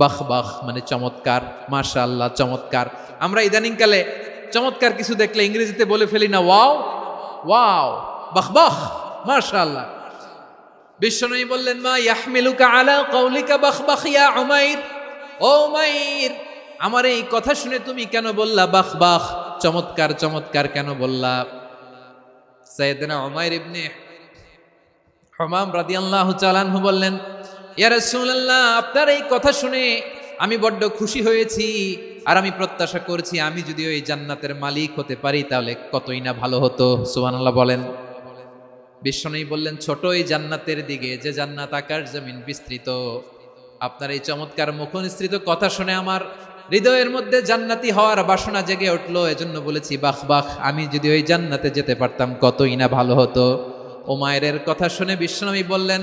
বাহ বাহ মানে চমৎকার মাশা আল্লাহ চমৎকার। আমরা ইদানিংকালে চমৎকার কিছু দেখলে ইংরেজিতে বলে ফেলি না, ওয়াও ওয়াও, বাহ বাহ মাশা আল্লাহ বিশ্বনবী বললেন, মা ইয়াহমিলুকা আলা কৌলিকা বাহ বাহ, ইয়া উমাইর? ও উমাইর, আমার এই কথা শুনে তুমি কেন বললা বাহ বাহ, চমৎকার চমৎকার কেন বললা? সাইয়েদনা উমাইর ইবনে হমাম রাদিয়াল্লাহু চালানহু বললেন ইয়া রাসূলুল্লাহ, আপনার এই কথা শুনে আমি বড্ড খুশি হয়েছি আর আমি প্রত্যাশা করছি আমি যদি ওই জান্নাতের মালিক হতে পারি তাহলে কতই না ভালো হতো, সুবহানাল্লাহ বলেন। বিশ্বনবী বললেন, ছোট এই জান্নাতের দিকে, যে জান্নাত আকার জমিন বিস্তৃত। আপনার এই চমৎকার মুখনিসৃত কথা শুনে আমার হৃদয়ের মধ্যে জান্নাতি হওয়ার বাসনা জেগে উঠল, এজন্য বলেছি, বাহ বাহ, আমি যদি ওই জান্নাতে যেতে পারতাম কতই না ভালো হতো? ওমায়ের কথা শুনে বিশ্বনবী বললেন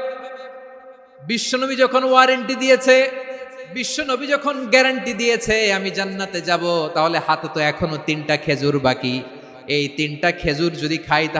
বিশ্বনবী যখন ওয়ারেন্টি দিয়েছে, বিশ্বনবী যখন গ্যারান্টি দিয়েছে, আমি জান্নাতে যাব, তাহলে হাতে তো এখনও তিনটা খেজুর বাকি। এই তিনটা খেজুর যদি খাই তাহলে